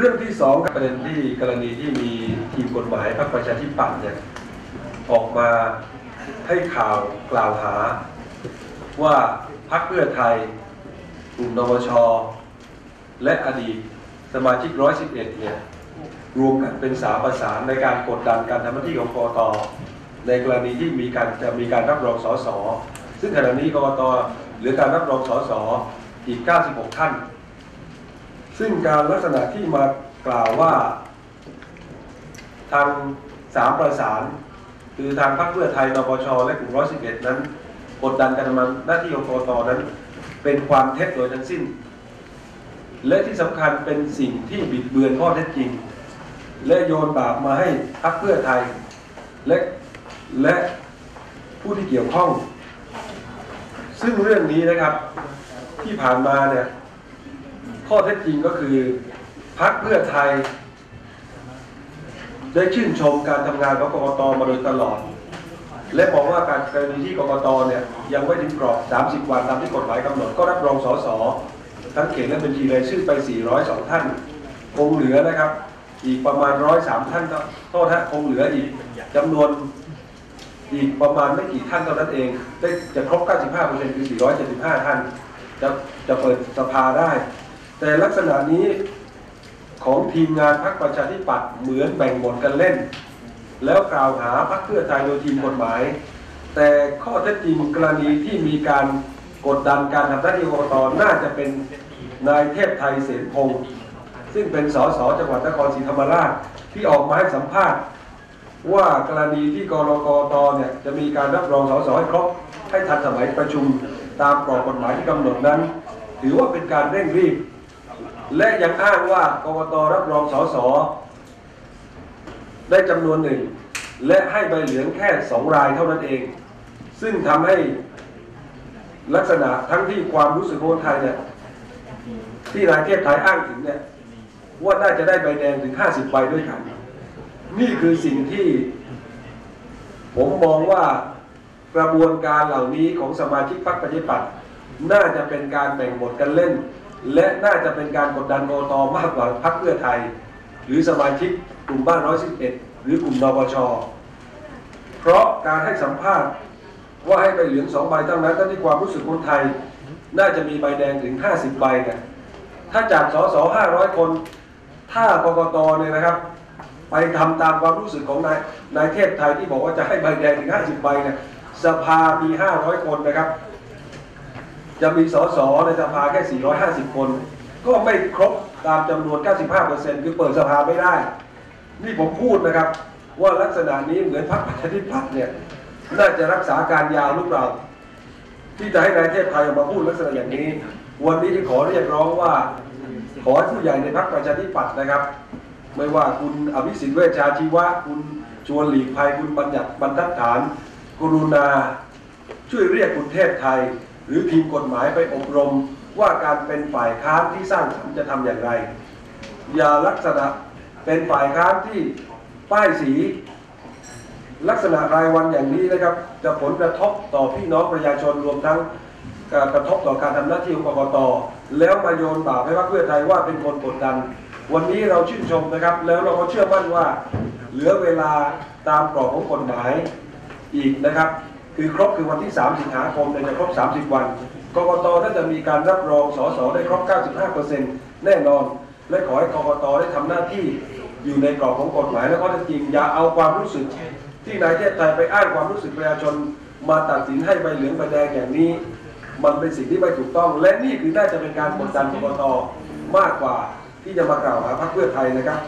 เรื่องที่สองประเด็นที่กรณีที่มีทีมกฎหมายพรรคประชาธิปัตย์เนี่ยออกมาให้ข่าวกล่าวหา ว่าพรรคเพื่อไทยกลุ่มนวช และอดีตสมาชิก 111 เนี่ยรวมกันเป็นสามประสานในการกดดันการทำหน้าที่ของกกตในกรณีที่มีการจะมีการรับรองสสซึ่งขณะนี้กกตเหลือการรับรองสสอีก 96 ท่าน ซึ่งการลักษณะที่มากล่าวว่าทางสามประสาน คือทางพรรคเพื่อไทยนปชและกลุ่ม111นั้นกดดันการทำหน้าที่ของกกตนั้น เป็นความเท็จโดยทั้งสิ้น และที่สำคัญเป็นสิ่งที่บิดเบือนข้อเท็จจริง และโยนบาปมาให้พรรคเพื่อไทย และและผู้ที่เกี่ยวข้อง ซึ่งเรื่องนี้นะครับที่ผ่านมาเนี่ย ข้อเท็จจริงก็คือพรรคเพื่อไทย ได้ชื่นชมการทำงานของกรกตมาโดยตลอด และมองว่าการกรณีที่กรกตเนี่ยยังไม่ถึงกรอบ 30 วันตามที่กฎหมายกำหนดก็รับรองสสทั้งเขตและบัญชีรายชื่อไป 402 ท่าน คงเหลือนะครับ อีกประมาณ 103 ท่านโทษฮะคงเหลืออีกจำนวนอีกประมาณไม่กี่ท่านเท่านั้นเอง ได้จะครบ 95%คือ 475 ท่าน จะจะเปิดสภาได้ แต่ลักษณะนี้ของทีมงานพรรคประชาธิปัตย์เหมือนแบ่งบทกันเล่น แล้วกล่าวหาพรรคเพื่อไทยโดยทีมกฎหมาย แต่ข้อเท็จจริงกรณีที่มีการกดดันการทำหน้าที่กรกตน่าจะเป็นนายเทพไทยเสนพงศ์ซึ่งเป็นสสจังหวัดนครศรีธรรมราชที่ออกมาให้สัมภาษณ์ ว่ากรณีที่กรกตเนี่ยจะมีการรับรองสสให้ครบให้ทันสมัยประชุมตามกรอบกฎหมายที่กำหนดนั้น ถือว่าเป็นการเร่งรีบ และยังอ้างว่ากกตรับรองสสได้จำนวนหนึ่ง และให้ใบเหลืองแค่สองรายเท่านั้นเอง ซึ่งทำให้ลักษณะทั้งที่ความรู้สึกคนไทยเนี่ยที่นายเทพไทยอ้างถึงเนี่ยว่าน่าจะได้ใบแดงถึง 50 ใบด้วยกัน นี่คือสิ่งที่ ผมมองว่ากระบวนการเหล่านี้ของสมาชิกพรรคประชาธิปัตย์น่าจะเป็นการแบ่งบทกันเล่น และน่าจะเป็นการกดดันกตมากกว่าพรรคเพื่อไทย หรือสมาชิกกลุ่มบ้าน111หรือกลุ่มนปช เพราะการให้สัมภาษณ์ว่าให้ใบเหลืองสองใบตั้งนั้นตั้งที่ความรู้สึกคนไทย น่าจะมีใบแดงถึง 50 ใบนี่ยถ้าจากสส500คน ถ้ากกตเนี่ยนะครับ ไปทำตามความรู้สึกของนายนายเทพไทยที่บอกว่าจะให้ใบแดงถึง 50 ใบเนี่ยสภามี 500 คนนะครับ จะมีสสในสภาแค่ 450 คน ก็ไม่ครบตามจำนวน 95%คือเปิดสภาไม่ได้ นี่ผมพูดนะครับ ว่าลักษณะนี้เหมือนพรรคประชาธิปัตย์เนี่ยน่าจะรักษาการยาวหรือเปล่าที่จะให้นายเทพไทยออกมาพูดลักษณะอย่างนี้ วันนี้ที่ขอเรียกร้องว่า ขอให้ผู้ใหญ่ในพรรคประชาธิปัตย์นะครับ ไม่ว่าคุณอภิสิทธิ์เวชชาชีวะคุณชวนหลีกภัยคุณบัญญัติบรรทัดฐาน กรุณาช่วยเรียกคุณเทพไทย หรือทีมกฎหมายไปอบรมว่าการเป็นฝ่ายค้านที่สร้างสรรค์จะทำอย่างไร อย่าลักษณะเป็นฝ่ายค้านที่ป้ายสี ลักษณะรายวันอย่างนี้นะครับ จะผลกระทบต่อพี่น้องประชาชนรวมทั้งกระทบต่อการทำหน้าที่ของกกตแล้วมาโยนบาปให้พรรคเพื่อไทยว่าเป็นคนกดดัน วันนี้เราชื่นชมนะครับ แล้วเราก็เชื่อมั่นว่า เหลือเวลาตามกรอบของกฎหมายอีกนะครับ คือครบคือวันที่ 3 สิงหาคมเนี่ยจะครบ 30 วัน กกตน่าจะมีการรับรองสสได้ครบ 95%แน่นอน และขอให้กกตได้ทำหน้าที่อยู่ในกรอบของกฎหมายและข้อเท็จจริง อย่าเอาความรู้สึก ที่นายเทพไทยไปอ้างความรู้สึกประชาชน มาตัดสินให้ใบเหลืองใบแดงอย่างนี้ มันเป็นสิ่งที่ไม่ถูกต้อง และนี่คือน่าจะเป็นการกดดันกกตมากกว่าที่จะมากล่าวหาพรรคเพื่อไทยนะครับ